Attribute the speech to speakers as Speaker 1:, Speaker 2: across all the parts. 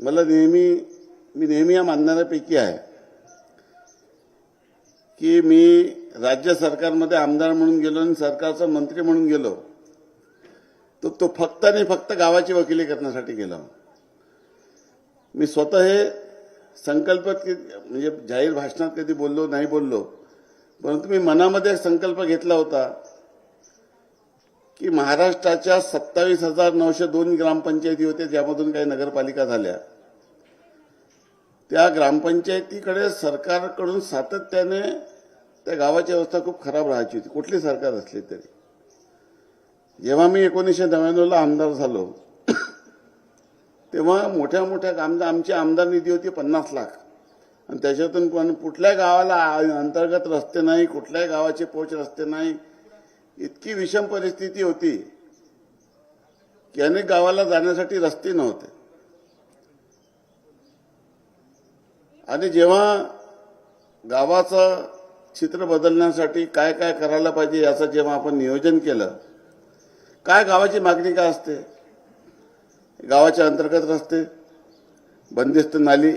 Speaker 1: मला नेहमी मी नेहमी या मानणाऱ्यापैकी आहे की मी राज्य सरकारमध्ये आमदार म्हणून गेलो आणि सरकारचा मंत्री म्हणून गेलो तर तो फक्त आणि फक्त गावाची वकिली करण्यासाठी गेला. मी स्वतः हे संकल्प म्हणजे जाहीर भाषणात कधी बोललो नाही बोललो परंतु मी मनामध्ये संकल्प घेतला होता की महाराष्ट्राच्या सत्तावीस हजार नऊशे दोन ग्रामपंचायती होत्या ज्यामधून काही नगरपालिका झाल्या. त्या ग्रामपंचायतीकडे सरकारकडून सातत्याने त्या गावाची अवस्था खूप खराब राहायची होती. कुठली सरकार असली तरी. जेव्हा मी एकोणीसशे नव्याण्णवला आमदार झालो तेव्हा मोठ्या मोठ्या आमदार आमची आमदार निधी होती पन्नास लाख. आणि त्याच्यातून पण कुठल्या गावाला अंतर्गत रस्ते नाही कुठल्याही गावाचे पोच रस्ते नाही इतकी विषम परिस्थिती होती की अनेक गावाला जाण्यासाठी रस्ते नव्हते. आणि जेव्हा गावाचं चित्र बदलण्यासाठी काय काय करायला पाहिजे याचं जेव्हा आपण नियोजन केलं काय गावाची मागणी काय असते? गावाच्या अंतर्गत रस्ते बंदिस्त नाली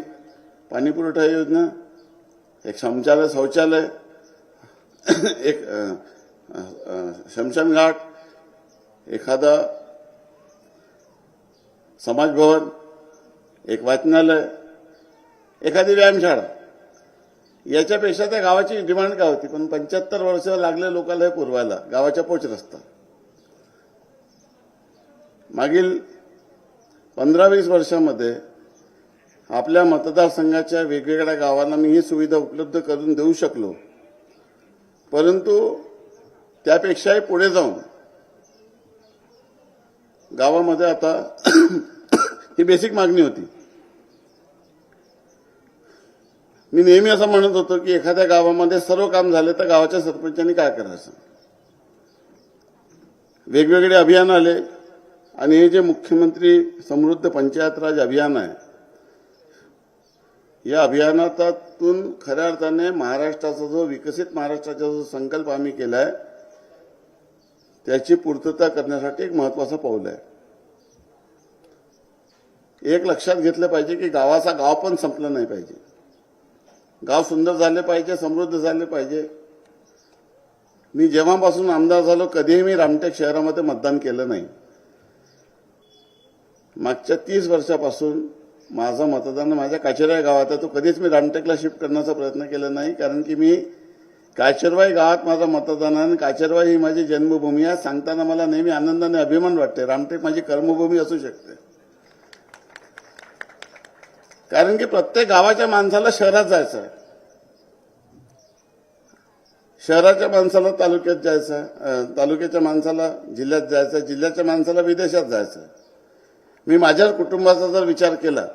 Speaker 1: पाणीपुरवठा योजना एक शौचालय शौचालय एक शमशान घाट अ, एखादा समाजभवन एक वाचनालय एखादी व्यायामशाळा. याच्यापेक्षा त्या गावाची डिमांड काय होती? पण पंच्याहत्तर वर्ष लागले लोकांना हे पुरवायला. गावाच्या पोच रस्ता. मागील पंधरा वीस वर्षामध्ये आपल्या मतदारसंघाच्या वेगवेगळ्या गावांना मी ही सुविधा उपलब्ध करून देऊ शकलो. परंतु त्यापेक्षाही पुढे जाऊन गावामध्ये आता ही बेसिक मागणी होती. मी नेहमी असं म्हणत होतो की एखाद्या गावामध्ये सर्व काम झाले तर गावाच्या सरपंचांनी काय करायचं? वेगवेगळे अभियान आले आणि हे जे मुख्यमंत्री समृद्ध पंचायत राज अभियान आहे या अभियानातून खऱ्या अर्थाने महाराष्ट्राचा जो विकसित महाराष्ट्राचा जो संकल्प आम्ही केला आहे त्याची पूर्तता करण्यासाठी एक महत्वाचं पाऊल आहे. एक लक्षात घेतलं पाहिजे की गावाचा गाव पण संपलं नाही पाहिजे. गाव सुंदर झाले पाहिजे समृद्ध झाले पाहिजे. मी जेव्हापासून आमदार झालो कधीही मी रामटेक शहरामध्ये मतदान केलं नाही. मागच्या तीस वर्षापासून माझं मतदान माझ्या काचेरा गावात आहे. तो कधीच मी रामटेकला शिफ्ट करण्याचा प्रयत्न केला नाही कारण की मी काचेरवाई गावात माझं मतदान आहे आणि काचेरवाई ही माझी जन्मभूमी आहे. सांगताना मला नेहमी आनंदाने अभिमान वाटते. रामटेक माझी कर्मभूमी असू शकते. कारण की प्रत्येक गावाच्या माणसाला शहरात जायचं. आहे शहराच्या माणसाला तालुक्यात जायचं तालुक्याच्या माणसाला जिल्ह्यात जायचं जिल्ह्याच्या माणसाला विदेशात जायचं. मी माझ्या कुटुंबाचा जर विचार केला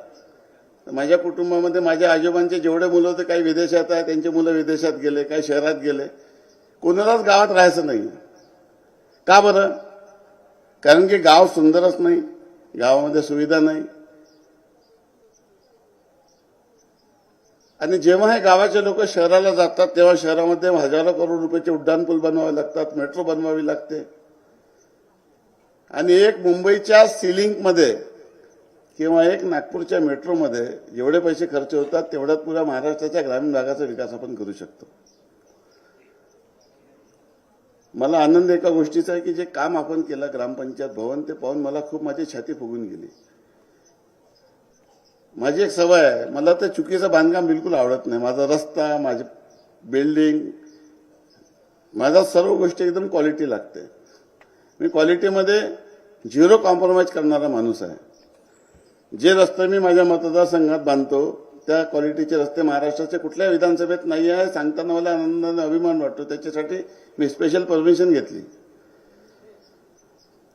Speaker 1: माझ्या कुटुंबामध्ये माझ्या आजोबांचे जेवढे मुलं होते काही विदेशात आहे त्यांचे मुलं विदेशात गेले काही शहरात गेले. कोणालाच गावात राहायचं नाही. का बरं? कारण की गाव सुंदरच नाही गावामध्ये सुविधा नाही. आणि जेव्हा हे गावाचे लोक शहराला जातात तेव्हा शहरामध्ये हजारो करोड रुपयाचे उड्डाणपूल बनवावे लागतात मेट्रो बनवावी लागते. आणि एक मुंबईच्या सिलिंकमध्ये किंवा एक नागपूरच्या मेट्रोमध्ये जेवढे पैसे खर्च होतात तेवढ्यात पुऱ्या महाराष्ट्राच्या ग्रामीण भागाचा विकास आपण करू शकतो. मला आनंद एका गोष्टीचा आहे की जे काम आपण केलं ग्रामपंचायत भवन ते पाहून मला खूप माझी छाती फुगून गेली. माझी एक सवय आहे मला ते चुकीचं बांधकाम बिलकुल आवडत नाही. माझा रस्ता माझी बिल्डिंग माझा सर्व गोष्टी एकदम क्वालिटी लागते. मी क्वालिटीमध्ये झिरो कॉम्प्रोमाइज करणारा माणूस आहे. जे रस्ते मी माझ्या मतदारसंघात बांधतो त्या क्वालिटीचे रस्ते महाराष्ट्राच्या कुठल्या विधानसभेत नाही आहे सांगताना मला आनंदाने अभिमान वाटतो. त्याच्यासाठी मी स्पेशल परमिशन घेतली.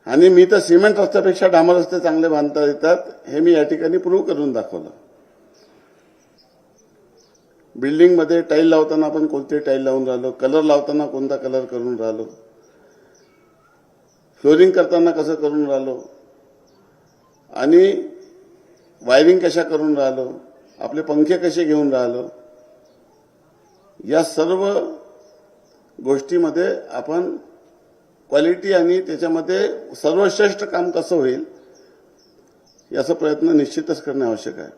Speaker 1: आणि मी तर सिमेंट रस्त्यापेक्षा डांबर रस्ते चांगले बांधता येतात हे मी या ठिकाणी प्रूव्ह करून दाखवलं. बिल्डिंगमध्ये टाईल लावताना आपण कोणते टाईल लावून राहिलो कलर लावताना कोणता कलर करून राहिलो. फ्लोरिंग करताना कसं करून राहिलो. आणि वायरिंग कशा करून राहिलो? आपले पंखे कसे घेऊन राहिलो? या सर्व गोष्टीमध्ये आपण क्वालिटी आणि त्याच्यामध्ये सर्वश्रेष्ठ काम कसं होईल याचा प्रयत्न निश्चितच करणे आवश्यक आहे.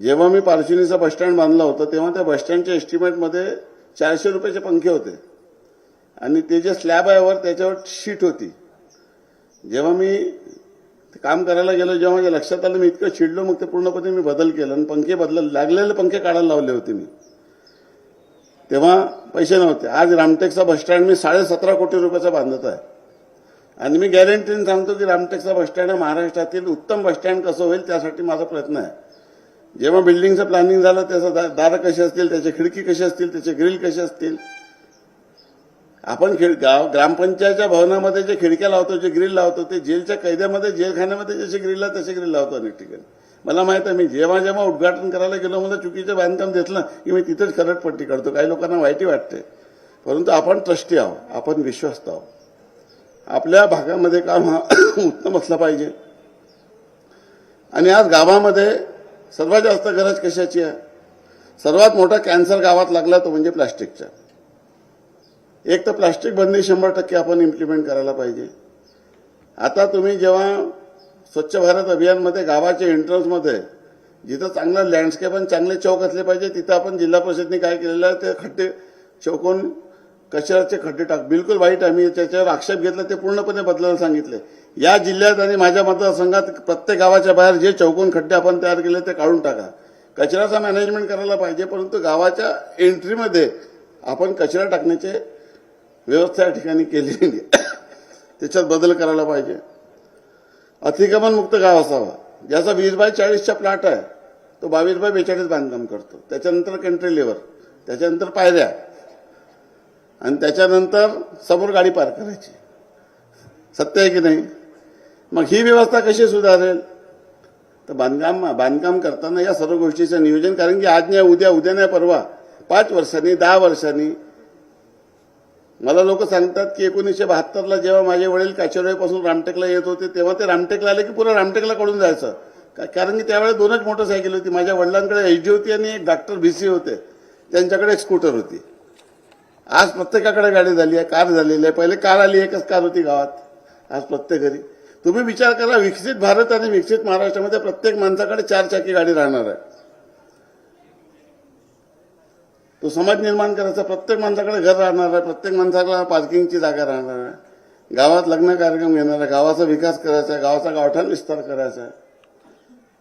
Speaker 1: जेव्हा मी पारशिनीचा बसस्टँड बांधला होता तेव्हा त्या बसस्टँडच्या एस्टिमेटमध्ये चारशे रुपयाचे पंखे होते. आणि ते जे स्लॅब आहे वर त्याच्यावर शीट होती. जेव्हा मी काम करायला गेलो जेव्हा माझ्या लक्षात आलं मी इतकं चिडलो मग ते पूर्णपणे मी बदल केलं आणि पंखे बदल लागलेले पंखे काढायला लावले होते मी. तेव्हा पैसे नव्हते. आज रामटेकचा बसस्टँड मी साडेसतरा कोटी रुपयाचा बांधत आहे. आणि मी गॅरंटीने सांगतो की रामटेकचा बसस्टँड हा महाराष्ट्रातील उत्तम बसस्टँड कसं होईल त्यासाठी माझा प्रयत्न आहे. जेव्हा बिल्डिंगचं प्लॅनिंग झालं त्याचं दा- दारं कशी असतील त्याचे खिडकी कशी असतील त्याचे ग्रिल कसे असतील आपण खिड गाव ग्रामपंचायतच्या भवनामध्ये जे खिडक्या लावतो जे ग्रिल लावतो ते जेलच्या कैद्यामध्ये जेलखान्यामध्ये जसे ग्रिल लावतो तसे ग्रिल लावतो अनेक ठिकाणी. मला माहीत आहे मी जेव्हा जेव्हा उद्घाटन करायला गेलो मला चुकीचं बांधकाम घेतलं की मी तिथेच खरटपट्टी करतो काढतो. काही लोकांना वाईटही वाटते. परंतु आपण ट्रस्टी आहोत आपण विश्वस्त आहोत. आपल्या भागामध्ये काम हा उत्तम असला पाहिजे. आणि आज गावामध्ये सर्वात जास्त गरज कशाची आहे? सर्वात मोठा कॅन्सर गावात लागला तो म्हणजे प्लास्टिकचा. एक तर प्लास्टिक बंदी शंभर टक्के आपण इम्प्लिमेंट करायला पाहिजे. आता तुम्ही जेव्हा स्वच्छ भारत अभियानमध्ये गावाच्या एंट्रन्समध्ये जिथं चांगलं लँडस्केप आणि चांगले चौक असले पाहिजे तिथं आपण जिल्हा परिषदने काय केलेलं आहे ते खड्डे चौकोन कचऱ्याचे खड्डे टाक बिलकुल वाईट आहे. मी त्याच्यावर आक्षेप घेतला ते पूर्णपणे बदलायला सांगितले. या जिल्ह्यात आणि माझ्या मतदारसंघात प्रत्येक गावाच्या बाहेर जे चौकोन खड्डे आपण तयार केले ते काढून टाका. कचऱ्याचा मॅनेजमेंट करायला पाहिजे परंतु गावाच्या एंट्रीमध्ये आपण कचरा टाकण्याचे व्यवस्था या ठिकाणी केलेली त्याच्यात बदल करायला पाहिजे. अतिक्रमण मुक्त गाव असावा. ज्याचा वीस बाय चाळीसचा प्लॉट आहे तो बावीस बाय बेचाळीस बांधकाम करतो. त्याच्यानंतर कंट्री लेवर त्याच्यानंतर पायऱ्या आणि त्याच्यानंतर समोर गाडी पार्क करायची. सत्य आहे की नाही? मग ही व्यवस्था कशी सुधारेल? तर बांधकाम बांधकाम करताना या सर्व गोष्टीचं नियोजन कारण की आज नाही उद्या उद्या नाही परवा पाच वर्षांनी दहा वर्षांनी मला लोक सांगतात की एकोणीसशे बहात्तरला जेव्हा माझे वडील काचेरोईपासून रामटेकला येत होते तेव्हा ते रामटेकला आले की पुन्हा रामटेकला कडून जायचं. का- कारण की त्यावेळेस दोनच मोटरसायकल होती. माझ्या वडिलांकडे एच होती आणि एक डॉक्टर बी सी होते. त्यांच्याकडे एक स्कूटर होती. आज प्रत्येकाकडे गाडी झाली आहे कार झालेली आहे. पहिले कार आली एकच कार होती गावात. आज प्रत्येक घरी. तुम्ही विचार करा विकसित भारत आणि विकसित महाराष्ट्रामध्ये प्रत्येक माणसाकडे चार चाकी गाडी राहणार आहे. तो समाज निर्माण करायचा प्रत्येक माणसाकडे घर राहणार आहे प्रत्येक माणसाला पार्किंगची जागा राहणार आहे. गावात लग्न कार्यक्रम घेणार आहे गावाचा विकास करायचा आहे गावाचा गावठाण विस्तार करायचा आहे.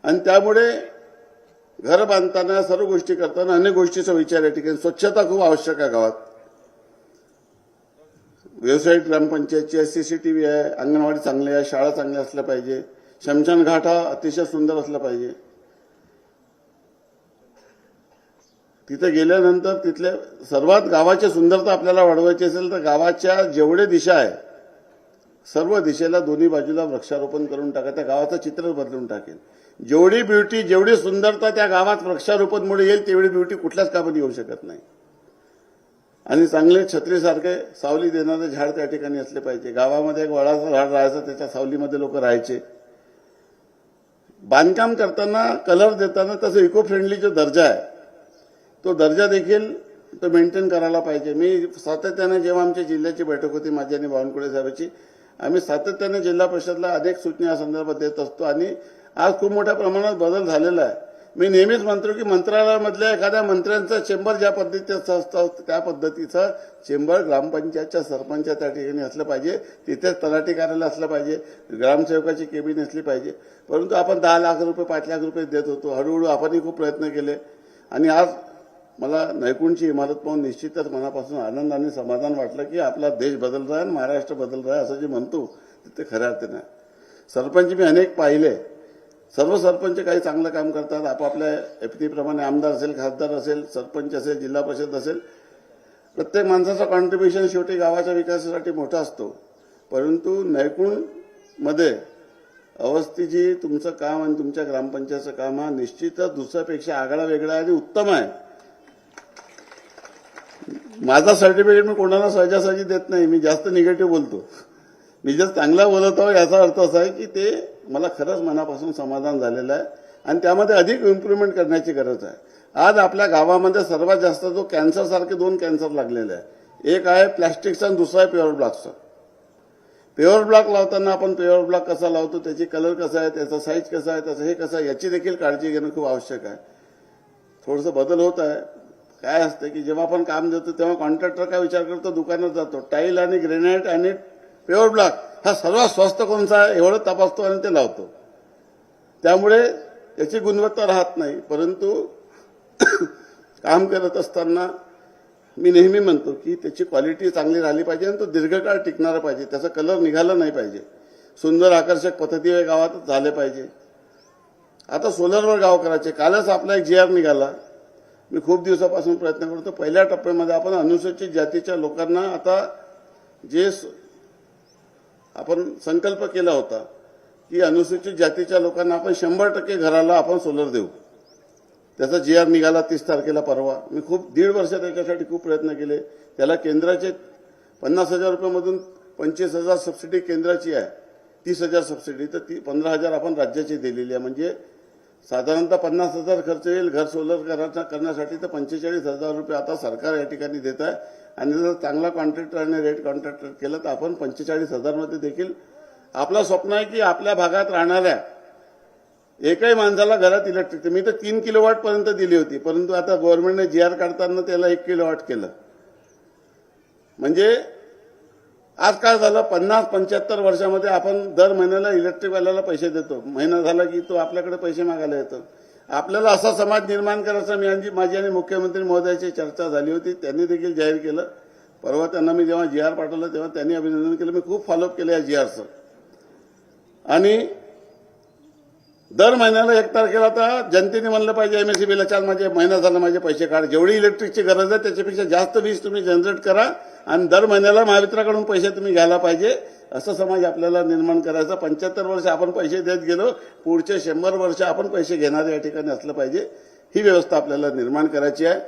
Speaker 1: आणि त्यामुळे घर बांधताना सर्व गोष्टी करताना अनेक गोष्टीचा विचार या ठिकाणी. स्वच्छता खूप आवश्यक आहे गावात. व्यावसायिक ग्रामपंचायतची आहे सीसीटीव्ही आहे अंगणवाडी चांगली आहे शाळा चांगल्या असल्या पाहिजे शमशान घाट हा अतिशय सुंदर असला पाहिजे. तिथे गेल्यानंतर तिथल्या सर्वात गावाची सुंदरता आपल्याला वाढवायची असेल तर गावाच्या जेवढे दिशा आहे सर्व दिशेला दोन्ही बाजूला वृक्षारोपण करून टाका. त्या गावाचं चित्र बदलून टाकेल जेवढी ब्युटी जेवढी सुंदरता त्या गावात वृक्षारोपणमुळे येईल तेवढी ब्युटी कुठल्याच कामात येऊ शकत नाही. आणि चांगले छत्रीसारखे सावली देणारे झाड त्या ठिकाणी असले पाहिजे. गावामध्ये एक वडाचं झाड राहायचं त्याच्या सावलीमध्ये लोक राहायचे. बांधकाम करताना कलर देताना तसं इको फ्रेंडली जो दर्जा आहे तो दर्जा देखील तो मेंटेन करायला पाहिजे. मी सातत्याने जेव्हा आमच्या जिल्ह्याची बैठक होती माझी आणि बावनकुळे साहेबांची आम्ही सातत्याने जिल्हा परिषदला अनेक सूचना या संदर्भात देत असतो आणि आज खूप मोठ्या प्रमाणात बदल झालेला आहे. मी नेहमीच म्हणतो की मंत्रालयामधल्या एखाद्या मंत्र्यांचं चेंबर ज्या पद्धतीचं असतं त्या पद्धतीचं चेंबर ग्रामपंचायतच्या सरपंच त्या ठिकाणी असलं पाहिजे तिथेच तलाठी कार्यालय असलं पाहिजे ग्रामसेवकाची केबिन असली पाहिजे. परंतु आपण दहा लाख रुपये पाच लाख रुपये देत होतो. हळूहळू आपणही खूप प्रयत्न केले. आणि आज मला नैकुणची इमारत पाहून निश्चितच मनापासून आनंद आणि समाधान वाटलं की आपला देश बदलत आहे आणि महाराष्ट्र बदलत आहे असं जे म्हणतो ते खऱ्या अर्थाने सरपंच मी अनेक पाहिले. सर्व सरपंच काही चांगलं काम करतात. आपापल्या एफतीप्रमाणे आमदार असेल खासदार असेल सरपंच असेल जिल्हा परिषद असेल. प्रत्येक माणसाचं कॉन्ट्रीब्युशन शेवटी गावाच्या विकासासाठी मोठा असतो. परंतु नैकुणमध्ये अवस्थेची तुमचं काम आणि तुमच्या ग्रामपंचायतचं काम हा निश्चितच दुसऱ्यापेक्षा आगळा वेगळा आहे आणि उत्तम आहे. माझा सर्टिफिकेट मी कोणाला सहजासहजी देत नाही मी जास्त निगेटिव्ह बोलतो. मी जर चांगला बोलत आहो याचा अर्थ असा आहे की ते मला खरंच मनापासून समाधान झालेलं आहे आणि त्यामध्ये अधिक इम्प्रुव्हमेंट करण्याची गरज आहे. आज आपल्या गावामध्ये सर्वात जास्त जो कॅन्सरसारखे दोन कॅन्सर लागलेले आहे एक आहे प्लॅस्टिकचा आणि दुसरा आहे प्युअर ब्लॉकचा प्युअर ब्लॉक लावताना आपण प्युअर ब्लॉक कसा लावतो त्याची कलर कसा आहे त्याचा साईज कसा आहे त्याचं हे कसं आहे याची देखील काळजी घेणं खूप आवश्यक आहे. थोडंसं बदल होत आहे. काय असतं की जेव्हा आपण काम देतो तेव्हा कॉन्ट्रॅक्टर काय विचार करतो? दुकानात जातो. टाईल आणि ग्रेनाईट आणि प्युअर ब्लॉक हा सर्वात स्वस्त कोणचा आहे? एवढं तपासतो आणि ते लावतो. त्यामुळे त्याची गुणवत्ता राहत नाही. परंतु काम करत असताना मी नेहमी म्हणतो की त्याची क्वालिटी चांगली राहिली पाहिजे आणि तो दीर्घकाळ टिकणारा पाहिजे. त्याचा कलर निघाला नाही पाहिजे. सुंदर आकर्षक पद्धती गावात झाले पाहिजे. आता सोलरवर गाव करायचे. कालच आपला एक जी आर निघाला. मी खूप दिवसापासून प्रयत्न करतो. पहिल्या टप्प्यामध्ये आपण अनुसूचित जातीच्या लोकांना आता जे आपण संकल्प केला होता की अनुसूचित जातीच्या लोकांना आपण शंभर टक्के घराला आपण सोलर देऊ. त्याचा जी आर निघाला तीस तारखेला परवा. मी खूप दीड वर्ष त्याच्यासाठी खूप प्रयत्न केले. त्याला केंद्राचे पन्नास हजार रुपयामधून पंचवीस हजार सबसिडी केंद्राची आहे. तीस हजार सबसिडी. तर ती पंधरा हजार आपण राज्याची दिलेली आहे. म्हणजे साधारणतः पन्नास हजार खर्च येईल. घर सोलर करण्यासाठी तर पंचेचाळीस हजार रुपये आता सरकार या ठिकाणी देत आहे. आणि जर चांगला कॉन्ट्रॅक्टर आणि रेट कॉन्ट्रॅक्टर केलं तर आपण पंचेचाळीस हजारमध्ये देखील आपलं स्वप्न आहे की आपल्या भागात राहणाऱ्या एकही माणसाला घरात इलेक्ट्रिक मी तर तीन किलोवॉट पर्यंत दिली होती. परंतु आता गव्हर्नमेंटने जी आर काढताना त्याला एक किलोवॉट केलं. म्हणजे आज काय झालं? पन्नास पंच्याहत्तर वर्षामध्ये आपण दर महिन्याला इलेक्ट्रिकवाल्याला पैसे देतो. महिना झाला की तो आपल्याकडे पैसे मागायला येतो. आपल्याला असा समाज निर्माण करायचा मी आणि माझी आणि मुख्यमंत्री महोदयाची चर्चा झाली होती. त्यांनी देखील जाहीर केलं. परवा त्यांना मी जेव्हा जी आर पाठवलं तेव्हा त्यांनी अभिनंदन केलं. मी खूप फॉलोअप केलं या जी आरचं. आणि दर महिन्याला एक तारखेला आता जनतेने म्हणलं पाहिजे एमएससीबीला चाल माझे महिना झाला माझे पैसे काढ. जेवढी इलेक्ट्रिकची गरज आहे त्याच्यापेक्षा जास्त वीज तुम्ही जनरेट करा आणि दर महिन्याला महावितराकडून पैसे तुम्ही घ्यायला पाहिजे. असं समाज आपल्याला निर्माण करायचा. पंच्याहत्तर वर्ष आपण पैसे देत गेलो पुढचे शंभर वर्ष आपण पैसे घेणारे या ठिकाणी असलं पाहिजे. ही व्यवस्था आपल्याला निर्माण करायची आहे.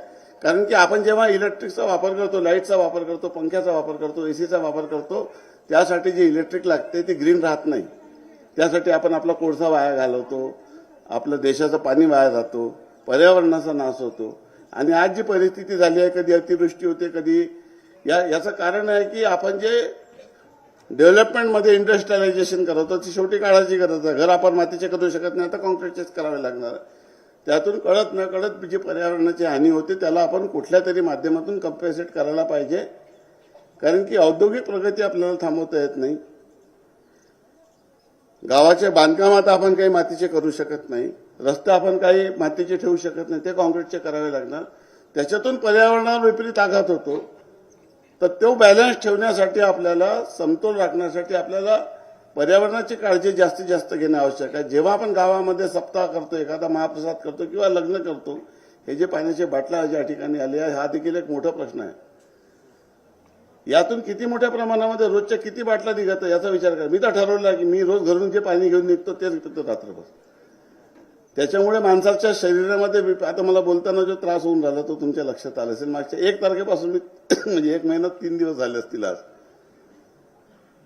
Speaker 1: कारण की आपण जेव्हा इलेक्ट्रिकचा वापर करतो लाईटचा वापर करतो पंख्याचा वापर करतो एसीचा वापर करतो त्यासाठी जे इलेक्ट्रिक लागते ते ग्रीन राहत नाही. त्यासाठी आपण आपला कोळसा वाया घालवतो आपलं देशाचं पाणी वाया जातो पर्यावरणाचा नाश होतो. आणि आज जी परिस्थिती झाली आहे कधी अतिवृष्टी होते कधी या याचं कारण आहे की आपण जे डेव्हलपमेंटमध्ये इंडस्ट्रियलायझेशन करतो ती शेवटी काळाची गरज आहे. घर आपण मातीचे करू शकत नाही आता कॉन्क्रीटचेच करावे लागणार त्यातून कळत न कळत जी पर्यावरणाची हानी होते त्याला आपण कुठल्या तरी माध्यमातून कम्पेसेट करायला पाहिजे. कारण की औद्योगिक प्रगती आपल्याला थांबवता येत नाही. गावाचे बांधकाम आता आपण काही मातीचे करू शकत नाही. रस्ते आपण काही मातीचे ठेवू शकत नाही. ते कॉन्क्रीटचे करावे लागणार. त्याच्यातून पर्यावरणावर विपरीत आघात होतो. तर तो बॅलन्स ठेवण्यासाठी आपल्याला समतोल राखण्यासाठी आपल्याला पर्यावरणाची काळजी जास्तीत जास्त घेणं आवश्यक आहे. जेव्हा आपण गावामध्ये सप्ताह करतो एखादा महाप्रसाद करतो किंवा लग्न करतो हे जे पाण्याचे बाटल्या ज्या ठिकाणी आले आहे हा देखील एक मोठा प्रश्न आहे. यातून किती मोठ्या प्रमाणामध्ये रोजच्या किती बाटल्या निघत याचा विचार करा. मी तर ठरवलं की मी रोज घरून जे पाणी घेऊन निघतो तेच पितो रात्रभर. त्याच्यामुळे माणसाच्या शरीरामध्ये आता मला बोलताना जो त्रास होऊन राहिला तो तुमच्या लक्षात आला असेल. मागच्या एक तारखेपासून मी म्हणजे एक महिन्यात तीन दिवस झाले असतील आज.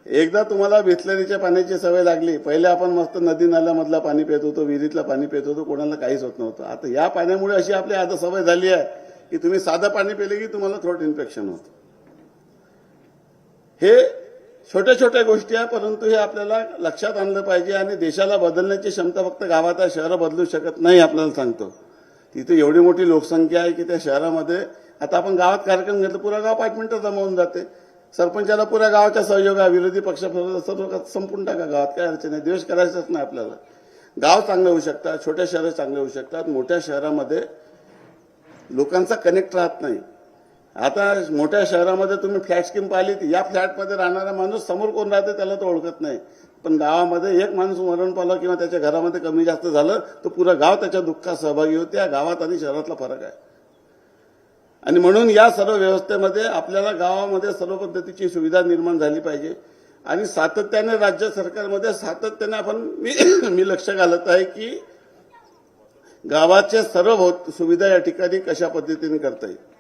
Speaker 1: एकदा तुम्हाला बिसलरीच्या पाण्याची सवय लागली. पहिले आपण मस्त नदी नाल्यामधला पाणी पित होतो विहिरीतला पाणी पित होतो कोणाला काहीच होत नव्हतं. आता या पाण्यामुळे अशी आपली आता सवय झाली आहे की तुम्ही साधं पाणी पिले की तुम्हाला थ्रोट इन्फेक्शन होतं. हे छोट्या छोट्या गोष्टी आहे परंतु हे आपल्याला लक्षात आणलं पाहिजे आणि देशाला बदलण्याची क्षमता फक्त गावात आहे शहरं बदलू शकत नाही आपल्याला सांगतो. तिथे एवढी मोठी लोकसंख्या आहे की त्या शहरामध्ये आता आपण गावात कार्यक्रम घेतला पुरा गाव पाच मिनिटं जमावून जाते. सरपंचाला पुऱ्या गावाच्या सहयोगा विरोधी पक्ष सर्व संपून टाका गावात काय अडचण नाही द्वेष करायचंच नाही आपल्याला. गाव चांगलं होऊ शकतात छोट्या शहरं चांगले होऊ शकतात मोठ्या शहरामध्ये लोकांचा कनेक्ट राहत नाही. आता मोठ्या शहरामध्ये तुम्ही फ्लॅट स्कीम पाहिली ती या फ्लॅटमध्ये राहणारा माणूस समोर कोण राहते त्याला तो ओळखत नाही. पण गावामध्ये एक माणूस मरण पावला किंवा त्याच्या घरामध्ये कमी जास्त झालं तर पुरं गाव त्याच्या दुःखात सहभागी होते. या गावात आणि शहरातला फरक आहे. आणि म्हणून या सर्व व्यवस्थेमध्ये आपल्याला गावामध्ये सर्व पद्धतीची सुविधा निर्माण झाली पाहिजे. आणि सातत्याने राज्य सरकारमध्ये सातत्याने आपण मी मी लक्ष घालत आहे की गावाचे सर्व सुविधा या ठिकाणी कशा पद्धतीने करता येईल.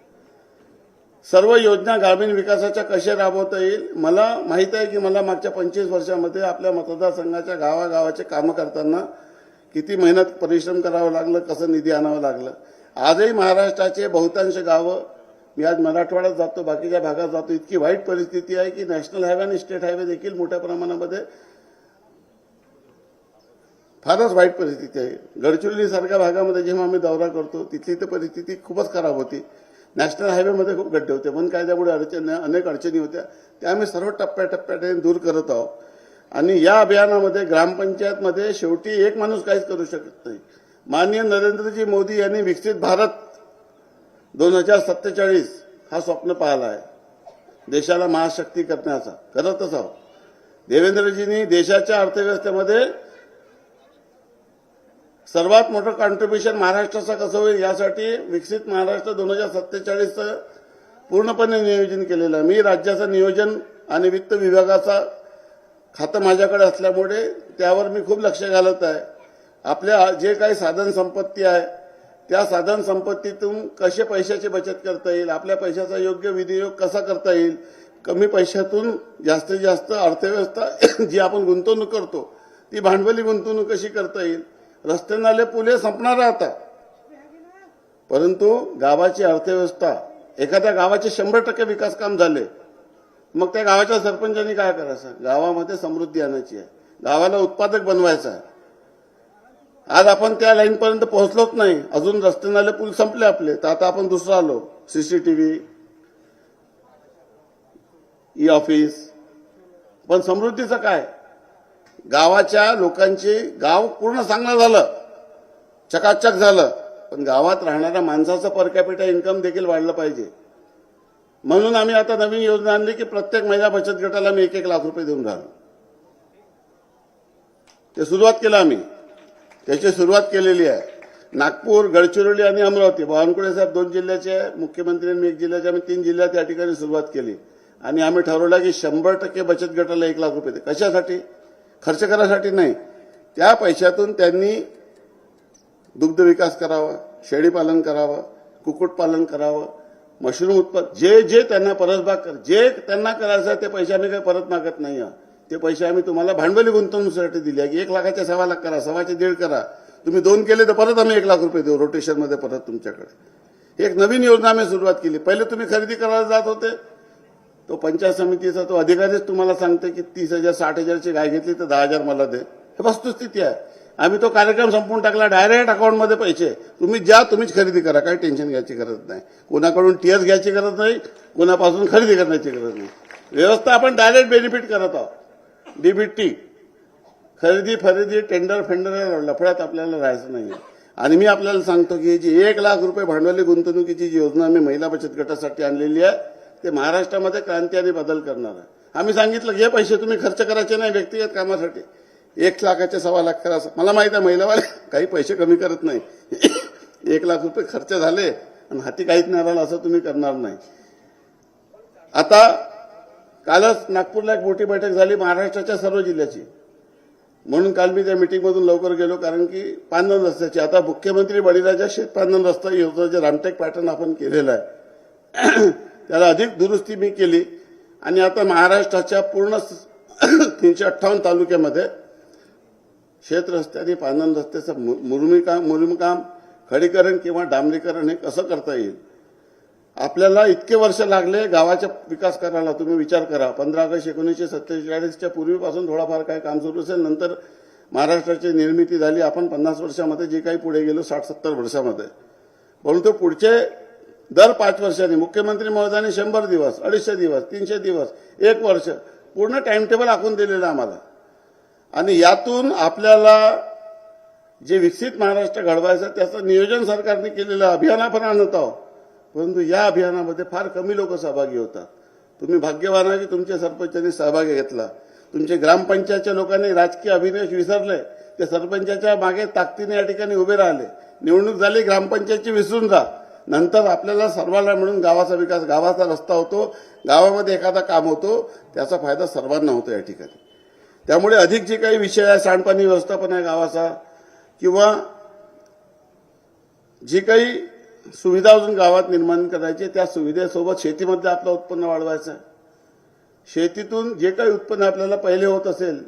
Speaker 1: सर्व योजना ग्रामीण विकासाच्या कशा राबवता येईल? मला माहीत आहे की मला मागच्या पंचवीस वर्षामध्ये आपल्या मतदारसंघाच्या गावागावाचे कामं करताना किती मेहनत परिश्रम करावं लागलं कसं निधी आणावं लागलं. आजही महाराष्ट्राचे बहुतांश गावं मी आज मराठवाड्यात जातो बाकीच्या भागात जातो इतकी वाईट परिस्थिती आहे की नॅशनल हायवे आणि स्टेट हायवे देखील मोठ्या प्रमाणामध्ये फारच वाईट परिस्थिती आहे. गडचिरोली सारख्या भागामध्ये जेव्हा आम्ही दौरा करतो तिथली तर परिस्थिती खूपच खराब होती. नॅशनल हायवेमध्ये खूप गड्डे होते. वन कायद्यामुळे अडचणी अनेक अडचणी होत्या. त्या आम्ही सर्व टप्प्याटप्प्याने दूर करत आहोत. आणि या अभियानामध्ये ग्रामपंचायतमध्ये शेवटी एक माणूस काहीच करू शकत नाही. माननीय नरेंद्रजी मोदी यांनी विकसित भारत दोन हजार सत्तेचाळीस हा स्वप्न पाहिला आहे. देशाला महाशक्ती करण्याचा. करतच आहोत. देवेंद्रजींनी देशाच्या अर्थव्यवस्थेमध्ये सर्वात मोठं कॉन्ट्रीब्युशन महाराष्ट्राचं कसं होईल यासाठी विकसित महाराष्ट्र दोन हजार सत्तेचाळीसचं पूर्णपणे नियोजन केलेलं आहे. मी राज्याचं नियोजन आणि वित्त विभागाचा खातं माझ्याकडे असल्यामुळे त्यावर मी खूप लक्ष घालत आहे. आपल्या जे काही साधन संपत्ती आहे त्या साधन संपत्तीतून कसे पैशाची बचत करता येईल आपल्या पैशाचा योग्य विनियोग कसा करता येईल कमी पैशातून जास्तीत जास्त अर्थव्यवस्था जी आपण गुंतवणूक करतो ती भांडवली गुंतवणूक कशी करता येईल रस्ते नाले पुले संपणार आता. परंतु गावाची अर्थव्यवस्था एखाद्या गावाचे शंभर टक्के विकास काम झाले. मग त्या गावाच्या सरपंचांनी काय करायचं? गावामध्ये समृद्धी आणायची आहे. गावाला उत्पादक बनवायचं आहे. आज आपण त्या लाईनपर्यंत पोहोचलोच नाही. अजून रस्ते नाले पूल संपले आपले. तर आता आपण दुसरं आलो. सीसीटीव्ही ई ऑफिस पण समृद्धीचं काय? गावाच्या लोकांचे गाव पूर्ण चांगलं झालं. चकाचक झालं. पण गावात राहणाऱ्या माणसाचं पर कॅपिटा इन्कम देखील वाढलं पाहिजे. म्हणून आम्ही आता नवीन योजना आणली की प्रत्येक महिला बचत गटाला मी एक एक लाख रुपये देऊन राहिलो ते सुरुवात केलं आम्ही. त्याची सुरुवात केलेली आहे. नागपूर गडचिरोली आणि अमरावती. बावनकुळे साहेब दोन जिल्ह्याचे मुख्यमंत्र्यांनी एक जिल्ह्याचे. आम्ही तीन जिल्ह्यात या ठिकाणी सुरुवात केली. आणि आम्ही ठरवलं की शंभर टक्के बचत गटाला एक लाख रुपये दे. कशासाठी? खर्च करायसाठी नाही. त्या पैशातून त्यांनी दुग्ध विकास करावा शेळीपालन करावं कुक्कुटपालन करावं मशरूम उत्पादन जे जे त्यांना परसबाग कर जे त्यांना करायचं आहे ते पैसे आम्ही काही परत मागत नाही ते पैसे आम्ही तुम्हाला भांडवली गुंतवणुकीसाठी दिले की एक लाखाचे सव्वा लाख करा सव्वाचे दीड करा. तुम्ही दोन केले तर परत आम्ही एक लाख रुपये देऊ रोटेशनमध्ये परत तुमच्याकडे. एक नवीन योजना आम्ही सुरुवात केली. पहिले तुम्ही खरेदी करायला जात होते तो पंचायत समितीचा तो अधिकारीच तुम्हाला सांगते की तीस हजार साठ हजारची गाय घेतली तर दहा हजार मला दे. हे वस्तुस्थिती आहे. आम्ही तो कार्यक्रम संपवून टाकला डायरेक्ट अकाउंटमध्ये पैसे. तुम्ही ज्या तुम्हीच खरेदी करा काही टेन्शन घ्यायची गरज नाही. कोणाकडून टीएस घ्यायची गरज नाही कोणापासून खरेदी करण्याची गरज नाही. व्यवस्था आपण डायरेक्ट बेनिफिट करत आहोत. डीबीटी खरेदी खरेदी टेंडर फेंडर या लफड्यात आपल्याला राहायचं नाही आणि मी आपल्याला सांगतो की जी एक लाख रुपये भांडवली गुंतवणुकीची जी योजना मी महिला बचत गटासाठी आणलेली आहे ते महाराष्ट्रामध्ये क्रांती आणि बदल करणार आहे. आम्ही सांगितलं हे पैसे तुम्ही खर्च करायचे नाही व्यक्तिगत कामासाठी. एक लाखाचे सव्वा लाख करा मला माहीत आहे महिलावाले काही पैसे कमी करत नाही. एक लाख रुपये खर्च झाले आणि हाती काहीच नाही राहिलं असं तुम्ही करणार नाही. आता कालच नागपूरला एक मोठी बैठक झाली महाराष्ट्राच्या सर्व जिल्ह्याची. म्हणून काल मी त्या मिटिंगमधून लवकर गेलो कारण की पांदन रस्त्याची. आता मुख्यमंत्री बळीराजा शेत पांदन रस्ता योजना जे रामटेक पॅटर्न आपण केलेलं आहे. त्याला अधिक दुरुस्ती मी केली. आणि आता महाराष्ट्राच्या पूर्ण तीनशे अठ्ठावन्न तालुक्यामध्ये शेत रस्त्याने पानन रस्त्याचं मु- मुरुमकाम खडीकरण किंवा डांबरीकरण हे कसं करता येईल? आपल्याला इतके वर्ष लागले गावाच्या विकास करायला. तुम्ही विचार करा. पंधरा ऑगस्ट एकोणीसशे सत्तेचाळीसच्या पूर्वीपासून थोडाफार काय काम सुरू असेल नंतर महाराष्ट्राची निर्मिती झाली. आपण पन्नास वर्षामध्ये जे काही पुढे गेलो साठ सत्तर वर्षामध्ये. परंतु पुढचे दर पाच वर्षांनी मुख्यमंत्री महोदयाने शंभर दिवस अडीचशे दिवस तीनशे दिवस एक वर्ष पूर्ण टाइम टेबल आखून दिलेलं आम्हाला. आणि यातून आपल्याला जे विकसित महाराष्ट्र घडवायचं त्याचं नियोजन सरकारने केलेलं अभियान आपण आणत आहोत. परंतु या अभियानामध्ये फार कमी लोक सहभागी होतात. तुम्ही भाग्यवान आहे की तुमच्या सरपंचांनी सहभाग घेतला. तुमचे ग्रामपंचायतच्या लोकांनी राजकीय अभिनय विसरले. ते सरपंचाच्या मागे ताकदीने या ठिकाणी उभे राहिले. निवडणूक झाली ग्रामपंचायतची विसरून जा. नंतर आपल्याला सर्वांना मिळून गावाचा विकास गावाचा रस्ता होतो गावामध्ये एखादा काम होतो त्याचा फायदा सर्वांना होतो या ठिकाणी. त्यामुळे अधिक जे काही विषय आहे सांडपाणी व्यवस्थापन आहे गावाचा किंवा जी काही सुविधा अजून गावात निर्माण करायची त्या सुविधेसोबत शेतीमध्ये आपलं उत्पन्न वाढवायचं. आहे शेतीतून जे काही उत्पन्न आपल्याला पहिले होत असेल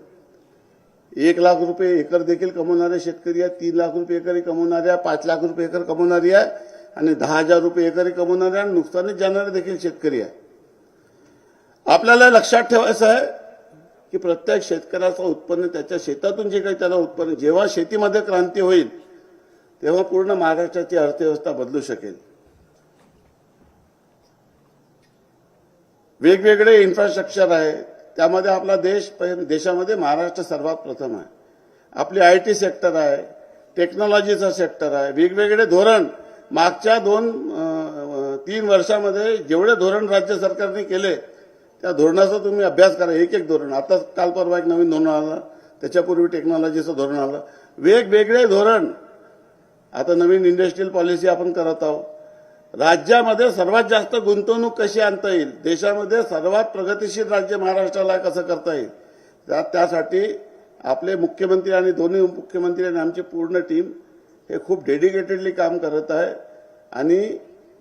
Speaker 1: एक लाख रुपये एकर देखील कमवणारे शेतकरी आहे तीन लाख रुपये एकरी कमवणारे आहे पाच लाख रुपये एकर कमवणारी आहे आणि दहा हजार रुपये एकरी कमवणारे आणि नुकसानीत जाणारे देखील शेतकरी आहे. आपल्याला लक्षात ठेवायचं आहे की प्रत्येक शेतकऱ्याचं उत्पन्न त्याच्या शेतातून जे काही त्याला उत्पन्न जेव्हा शेतीमध्ये क्रांती होईल तेव्हा पूर्ण महाराष्ट्राची अर्थव्यवस्था बदलू शकेल. वेगवेगळे इन्फ्रास्ट्रक्चर आहे. त्यामध्ये आपला देश देशामध्ये महाराष्ट्र सर्वात प्रथम आहे. आपली आय टी सेक्टर आहे. टेक्नॉलॉजीचा सेक्टर आहे. वेगवेगळे धोरण मागच्या दोन तीन वर्षामध्ये जेवढे धोरण राज्य सरकारने केले त्या धोरणाचा तुम्ही अभ्यास करा. एक एक धोरण. आता काल परवा एक नवीन धोरण आलं. त्याच्यापूर्वी टेक्नॉलॉजीचं धोरण आलं. वेगवेगळे धोरण. आता नवीन इंडस्ट्रियल पॉलिसी आपण करत आहोत. राज्यामध्ये सर्वात जास्त गुंतवणूक कशी आणता येईल? देशामध्ये सर्वात प्रगतिशील राज्य महाराष्ट्राला कसं करता येईल? त्यासाठी आपले मुख्यमंत्री आणि दोन्ही मुख्यमंत्री आणि आमची पूर्ण टीम हे खूप डेडिकेटेडली काम करत आहे. आणि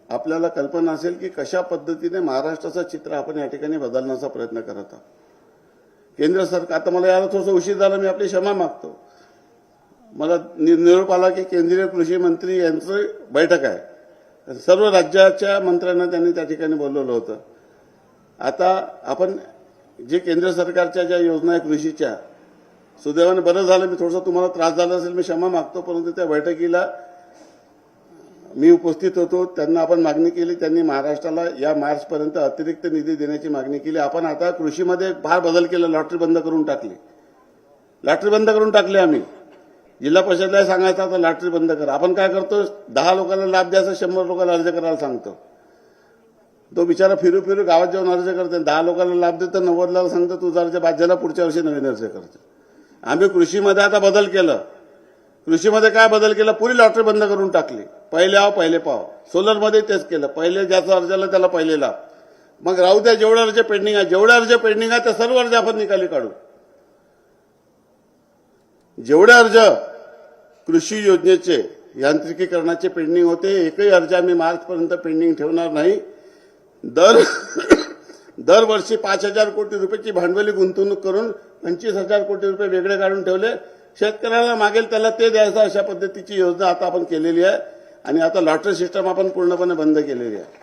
Speaker 1: आपल्याला कल्पना असेल की कशा पद्धतीने महाराष्ट्राचं चित्र आपण या ठिकाणी बदलण्याचा प्रयत्न करत आहोत. केंद्र सरकार आता मला याला थोडंसं उशीर झाला मी आपली क्षमा मागतो. मला नि- निरोप आला की केंद्रीय कृषी मंत्री यांचं बैठक आहे. सर्व राज्याच्या मंत्र्यांना त्यांनी त्या ठिकाणी बोलवलं होतं. आता आपण जे केंद्र सरकारच्या ज्या योजना आहे कृषीच्या सुदैवाने बरं झालं मी थोडंसं तुम्हाला त्रास झाला असेल मी क्षमा मागतो परंतु त्या बैठकीला मी उपस्थित होतो त्यांना आपण मागणी केली त्यांनी महाराष्ट्राला या मार्चपर्यंत अतिरिक्त निधी देण्याची मागणी केली. आपण आता कृषीमध्ये फार बदल केला लॉटरी बंद करून टाकली. लॉटरी बंद करून टाकली आम्ही. जिल्हा परिषदला सांगायचं आता लॉटरी बंद करा. आपण काय करतो दहा लोकांना लाभ द्यायचा शंभर लोकांना अर्ज करायला सांगतो. तो बिचारा फिरू फिरू गावात जाऊन अर्ज करते दहा लोकांना लाभ देतो नव्वदला सांगतो तुझा अर्ज बाज्याला पुढच्या वर्षी नवीन अर्ज करतो आम्ही कृषीमध्ये आता बदल केलं. कृषीमध्ये काय बदल केला? पुरी लॉटरी बंद करून टाकली. पहिले आव पहिले पाव सोलरमध्ये तेच केलं. पहिले ज्याचा अर्ज आला त्याला पहिले लाव. मग राहू द्या जेवढ्या अर्ज पेंडिंग आहे. जेवढ्या अर्ज पेंडिंग आहे त्या सर्व अर्ज आपण निकाली काढू. जेवढे अर्ज कृषी योजनेचे यांत्रिकीकरणाचे पेंडिंग होते एकही अर्ज आम्ही मार्चपर्यंत पेंडिंग ठेवणार नाही. दर दरवर्षी पाच हजार कोटी रुपयाची भांडवली गुंतवणूक करून पंचवीस हजार कोटी रुपये वेगळे काढून ठेवले. शेतकऱ्याला मागेल त्याला ते द्यायचं अशा पद्धतीची योजना आता आपण केलेली आहे. आणि आता लॉटरी सिस्टम आपण पूर्णपणे बंद केलेली आहे.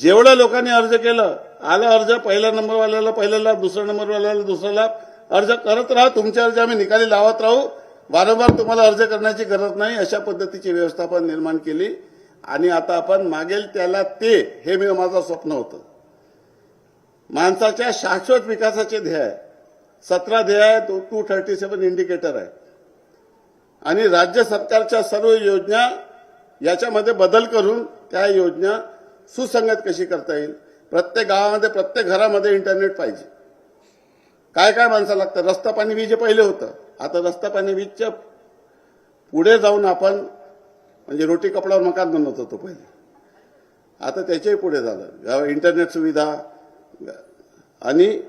Speaker 1: जेवढ्या लोकांनी अर्ज केलं आला अर्ज पहिल्या नंबरवाल्याला पहिला लाभ दुसऱ्या नंबरवाल्याला दुसरा लाभ अर्ज करत राहा तुमचे अर्ज आम्ही निकाली लावत राहू. वारंवार तुम्हाला अर्ज करण्याची गरज नाही अशा पद्धतीची व्यवस्था आपण निर्माण केली. आणि आता आपण मागेल त्याला ते हे मी माझं स्वप्न होतं. माणसाच्या शाश्वत विकासाचे ध्येय. आहे सतरा ध्येय आहे तो टू थर्टी सेवन इंडिकेटर आहे. आणि राज्य सरकारच्या सर्व योजना याच्यामध्ये बदल करून त्या योजना सुसंगत कशी करता येईल? प्रत्येक गावामध्ये प्रत्येक घरामध्ये इंटरनेट पाहिजे. काय काय माणसं लागतं रस्ता पाणी वीज पहिले होतं. आता रस्ता पाणी वीजच्या पुढे जाऊन आपण म्हणजे रोटी कपड्यावर मकान बनवत होतो पहिले. आता त्याच्याही पुढे झालं. गाव- इंटरनेट सुविधा आणि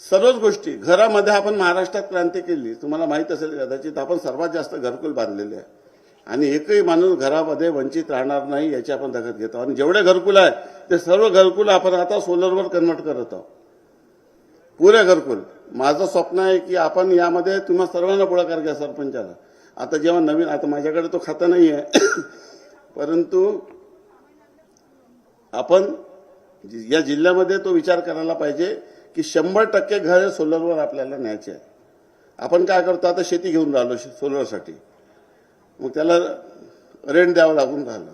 Speaker 1: सर्वच गोष्टी घरामध्ये आपण महाराष्ट्रात क्रांती केली. तुम्हाला माहीत असेल कदाचित आपण सर्वात जास्त घरकुल बांधलेले आहे. आणि एकही माणूस घरामध्ये वंचित राहणार नाही याची आपण दखत घेतो. आणि जेवढे घरकुल आहे ते सर्व घरकुल आपण आता सोलरवर कन्वर्ट करत आहोत. पुरे घरकुल. माझं स्वप्न आहे की आपण यामध्ये तुम्हा सर्वांना पुढाकार घ्या सरपंचाला. आता जेव्हा नवीन आता माझ्याकडे तो खाता नाही आहे परंतु आपण म्हणजे या जिल्ह्यामध्ये तो विचार करायला पाहिजे की शंभर टक्के घर सोलरवर आपल्याला न्यायचे आहे. आपण काय करतो? आता शेती घेऊन राहिलो शे- सोलरसाठी. मग त्याला रेंट द्यावं लागून राहिलं.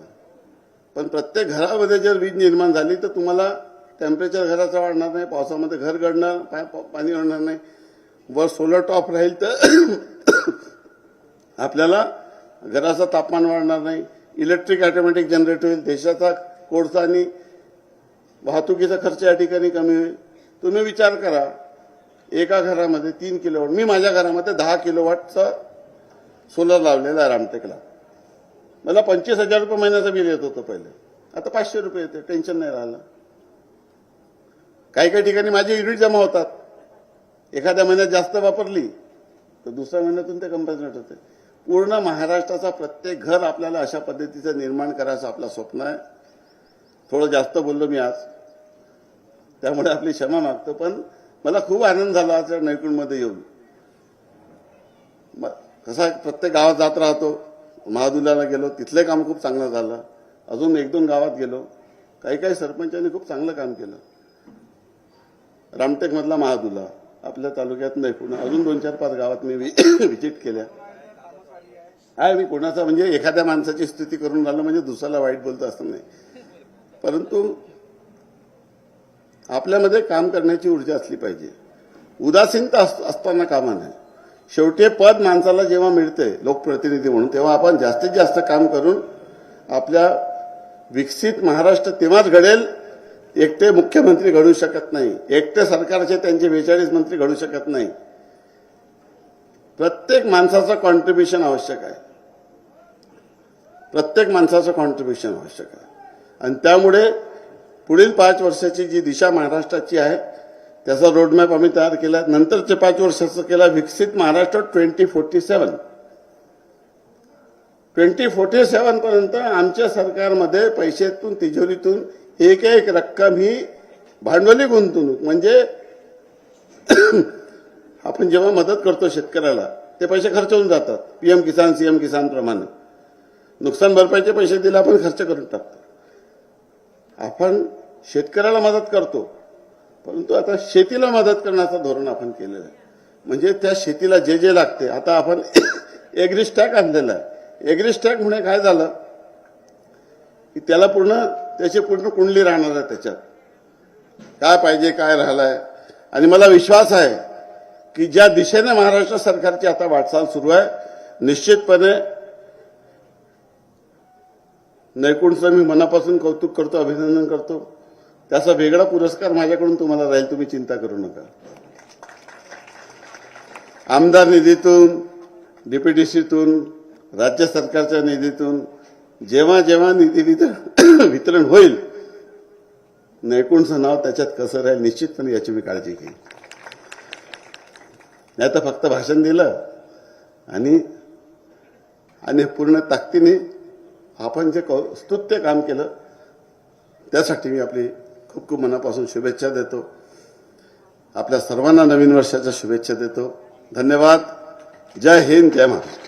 Speaker 1: पण प्रत्येक घरामध्ये जर वीज निर्माण झाली तर तुम्हाला टेम्परेचर घराचं वाढणार नाही पावसामध्ये घर गडणार पाणी वाढणार नाही. वर सोलर टॉप राहील तर आपल्याला घराचं तापमान वाढणार नाही. इलेक्ट्रिक ऑटोमॅटिक जनरेट होईल देशाचा कोळसा आणि वाहतुकीचा खर्च या ठिकाणी कमी होईल. तुम्ही विचार करा एका घरामध्ये तीन किलोवॉट मी माझ्या घरामध्ये दहा किलोवॉटचा सोलर लावलेला आहे रामटेकला. मला पंचवीस हजार रुपये महिन्याचं बिल येत होतं पहिले. आता पाचशे रुपये येते टेन्शन नाही राहिलं. काही काही ठिकाणी माझे युनिट जमा होतात. एखाद्या महिन्यात जास्त वापरली तर दुसऱ्या महिन्यातून ते कंपन्सेट होते पूर्ण महाराष्ट्राचा प्रत्येक घर आपल्याला अशा पद्धतीचं निर्माण करायचं आपलं स्वप्न आहे. थोडं जास्त बोललो मी आज. त्यामुळे आपली क्षमा मागतो पण मला खूप आनंद झाला आज नैकुणमध्ये येऊन. कसा प्रत्येक गावात जात राहतो महादुल्याला गेलो तिथलं काम खूप चांगलं झालं. अजून एक दोन गावात गेलो काही काही सरपंचांनी खूप चांगलं काम केलं. रामटेकमधला महादुला आपल्या तालुक्यात नाही पुन्हा अजून दोन चार पाच गावात मी व्हिजिट केल्या. आहे मी कोणाचा म्हणजे एखाद्या माणसाची स्तुती करून राहिलं म्हणजे दुसऱ्याला वाईट बोलतो असं नाही. परंतु आपल्यामध्ये काम करण्याची ऊर्जा असली पाहिजे. उदासीनता असताना कामा नये शेवटी पद माणसाला जेव्हा मिळते लोकप्रतिनिधी म्हणून तेव्हा आपण जास्तीत जास्त काम करून आपल्या विकसित महाराष्ट्र तेव्हाच घडेल एकटे मुख्यमंत्री घडू शकत नाही. एकटे सरकारचे त्यांचे बेचाळीस मंत्री घडू शकत नाही. प्रत्येक माणसाचं कॉन्ट्रीब्युशन आवश्यक आहे. प्रत्येक माणसाचं कॉन्ट्रीब्युशन आवश्यक आहे. आणि त्यामुळे पुढील पाच वर्षाची जी दिशा महाराष्ट्राची आहे त्याचा रोडमॅप आम्ही तयार केला. नंतरचे पाच वर्षाचं केला विकसित Maharashtra twenty forty seven twenty forty seven पर्यंत आमच्या सरकारमध्ये पैशातून तिजोरीतून एक एक रक्कम ही भांडवली गुंतवणूक. म्हणजे आपण जेव्हा मदत करतो शेतकऱ्याला ते पैसे खर्च होऊन जातात. पीएम किसान सीएम किसान प्रमाणे. नुकसान भरपाईचे पैसे दिले आपण खर्च करून टाकतो. आपण शेतकऱ्याला मदत करतो. परंतु आता शेतीला मदत करण्याचं धोरण आपण केलेलं आहे. म्हणजे त्या शेतीला जे जे लागते आता आपण एग्रीस्टॅक आणलेला आहे. एग्रीस्टॅक म्हणे काय झालं? की त्याला पूर्ण त्याची पूर्ण कुंडली राहणार आहे त्याच्यात. काय पाहिजे काय राहिलंय? आणि मला विश्वास आहे की ज्या दिशेने महाराष्ट्र सरकारची आता वाटचाल सुरू आहे निश्चितपणे नैकुणचं मी मनापासून कौतुक करतो अभिनंदन करतो. त्याचा वेगळा पुरस्कार माझ्याकडून तुम्हाला राहील तुम्ही चिंता करू नका. आमदार निधीतून डीपीडीसीतून राज्य सरकारच्या निधीतून जेव्हा जेव्हा निधी वितरण वितरण होईल नैकुणचं नाव त्याच्यात कसं राहील निश्चितपणे याची मी काळजी घेईन. नाही तर फक्त भाषण दिलं आणि आणि पूर्ण ताकदीने आपण जे कौ- स्तुत्य काम केलं त्यासाठी मी आपली खूप खूप मनापासून शुभेच्छा देतो. आपल्या सर्वांना नवीन वर्षाच्या शुभेच्छा देतो. धन्यवाद. जय हिंद. जय महाराष्ट्र.